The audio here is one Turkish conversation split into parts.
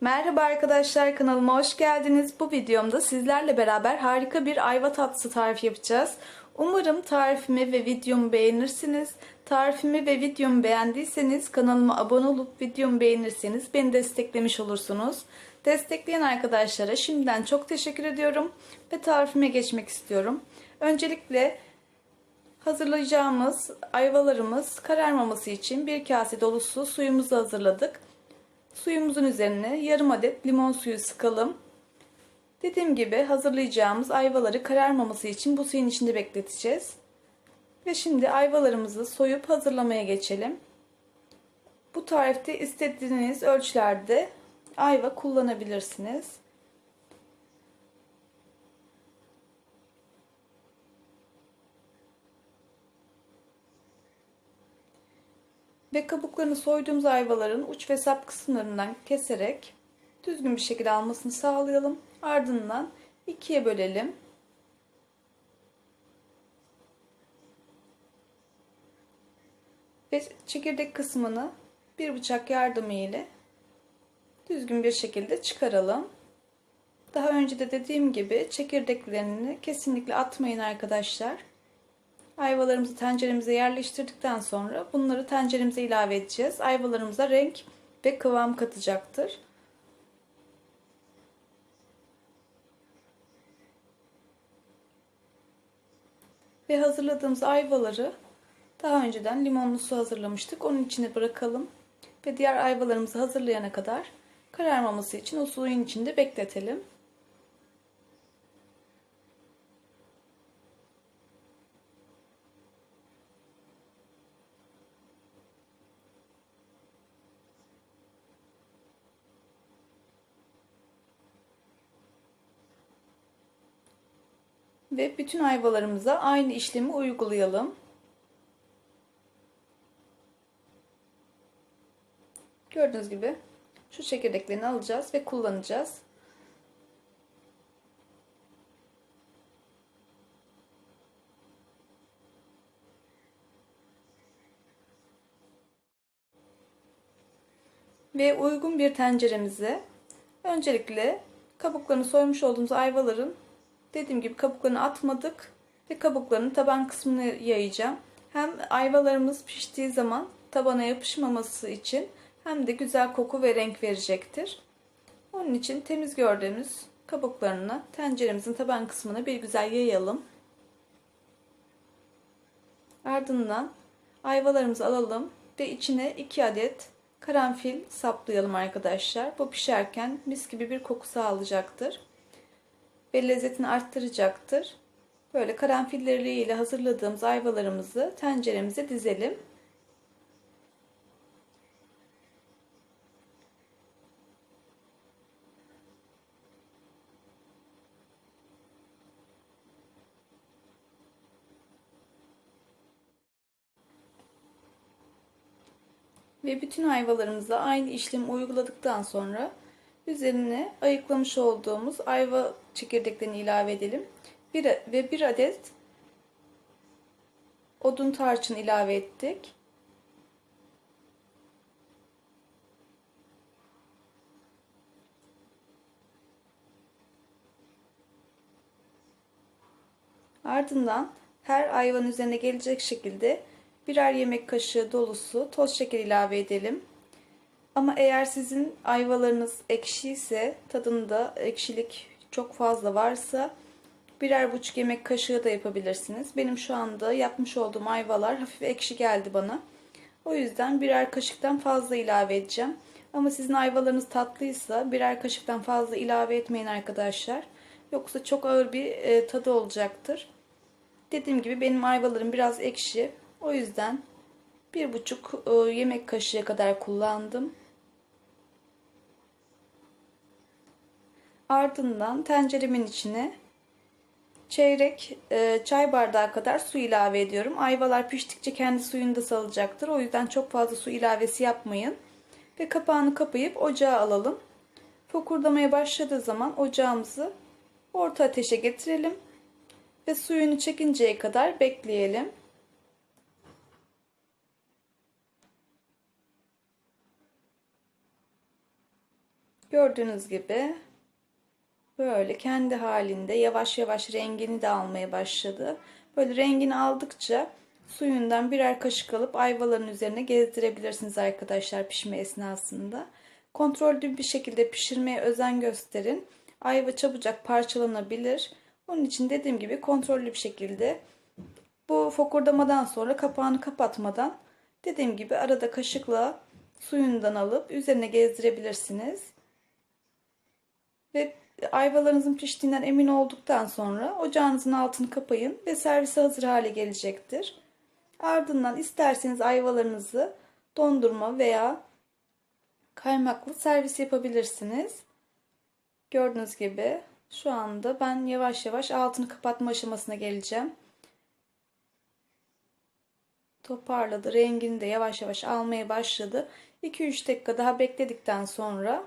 Merhaba arkadaşlar kanalıma hoş geldiniz. Bu videomda sizlerle beraber harika bir ayva tatlısı tarifi yapacağız. Umarım tarifimi ve videomu beğenirsiniz. Tarifimi ve videomu beğendiyseniz kanalıma abone olup videomu beğenirseniz beni desteklemiş olursunuz. Destekleyen arkadaşlara şimdiden çok teşekkür ediyorum ve tarifime geçmek istiyorum. Öncelikle hazırlayacağımız ayvalarımız kararmaması için bir kase dolusu suyumuzu hazırladık. Suyumuzun üzerine yarım adet limon suyu sıkalım. Dediğim gibi hazırlayacağımız ayvaları kararmaması için bu suyun içinde bekleteceğiz. Ve şimdi ayvalarımızı soyup hazırlamaya geçelim. Bu tarifte istediğiniz ölçülerde ayva kullanabilirsiniz. Ve kabuklarını soyduğumuz ayvaların uç ve sap kısımlarından keserek düzgün bir şekilde almasını sağlayalım. Ardından ikiye bölelim. Ve çekirdek kısmını bir bıçak yardımı ile düzgün bir şekilde çıkaralım. Daha önce de dediğim gibi çekirdeklerini kesinlikle atmayın arkadaşlar. Ayvalarımızı tenceremize yerleştirdikten sonra bunları tenceremize ilave edeceğiz. Ayvalarımıza renk ve kıvam katacaktır. Ve hazırladığımız ayvaları daha önceden limonlu su hazırlamıştık. Onun içine bırakalım. Ve diğer ayvalarımızı hazırlayana kadar kararmaması için o suyun içinde bekletelim. Ve bütün ayvalarımıza aynı işlemi uygulayalım. Gördüğünüz gibi şu çekirdeklerini alacağız ve kullanacağız. Ve uygun bir tenceremize öncelikle kabuklarını soymuş olduğumuz ayvaların dediğim gibi kabuklarını atmadık ve kabuklarının taban kısmını yayacağım. Hem ayvalarımız piştiği zaman tabana yapışmaması için hem de güzel koku ve renk verecektir. Onun için temiz gördüğümüz kabuklarını tenceremizin taban kısmına bir güzel yayalım. Ardından ayvalarımızı alalım ve içine 2 adet karanfil saplayalım arkadaşlar. Bu pişerken mis gibi bir koku sağlayacaktır ve lezzetini arttıracaktır. Böyle karanfilleriyle hazırladığımız ayvalarımızı tenceremize dizelim. Ve bütün ayvalarımıza aynı işlemi uyguladıktan sonra üzerine ayıklamış olduğumuz ayva çekirdeklerini ilave edelim. Bir, ve bir adet odun tarçın ilave ettik. Ardından her ayvanın üzerine gelecek şekilde birer yemek kaşığı dolusu toz şeker ilave edelim. Ama eğer sizin ayvalarınız ekşi ise tadında ekşilik çok fazla varsa birer buçuk yemek kaşığı da yapabilirsiniz. Benim şu anda yapmış olduğum ayvalar hafif ekşi geldi bana. O yüzden birer kaşıktan fazla ilave edeceğim. Ama sizin ayvalarınız tatlıysa birer kaşıktan fazla ilave etmeyin arkadaşlar. Yoksa çok ağır bir e, tadı olacaktır. Dediğim gibi benim ayvalarım biraz ekşi. O yüzden bir buçuk e, yemek kaşığı kadar kullandım. Ardından tenceremin içine çeyrek e, çay bardağı kadar su ilave ediyorum. Ayvalar piştikçe kendi suyunu da salacaktır. O yüzden çok fazla su ilavesi yapmayın. Ve kapağını kapayıp ocağa alalım. Fokurdamaya başladığı zaman ocağımızı orta ateşe getirelim. Ve suyunu çekinceye kadar bekleyelim. Gördüğünüz gibi böyle kendi halinde yavaş yavaş rengini de almaya başladı. Böyle rengini aldıkça suyundan birer kaşık alıp ayvaların üzerine gezdirebilirsiniz arkadaşlar pişme esnasında. Kontrollü bir şekilde pişirmeye özen gösterin. Ayva çabucak parçalanabilir. Onun için dediğim gibi kontrollü bir şekilde bu fokurdamadan sonra kapağını kapatmadan dediğim gibi arada kaşıkla suyundan alıp üzerine gezdirebilirsiniz. Ve ayvalarınızın piştiğinden emin olduktan sonra ocağınızın altını kapayın ve servise hazır hale gelecektir. Ardından isterseniz ayvalarınızı dondurma veya kaymaklı servis yapabilirsiniz. Gördüğünüz gibi şu anda ben yavaş yavaş altını kapatma aşamasına geleceğim. Toparladı. Rengini de yavaş yavaş almaya başladı. 2-3 dakika daha bekledikten sonra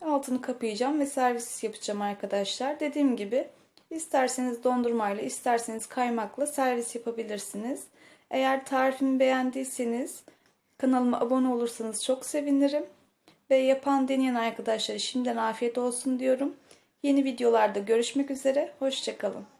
altını kapayacağım ve servis yapacağım arkadaşlar. Dediğim gibi isterseniz dondurmayla isterseniz kaymakla servis yapabilirsiniz. Eğer tarifimi beğendiyseniz kanalıma abone olursanız çok sevinirim. Ve yapan deneyen arkadaşlara şimdiden afiyet olsun diyorum. Yeni videolarda görüşmek üzere. Hoşçakalın.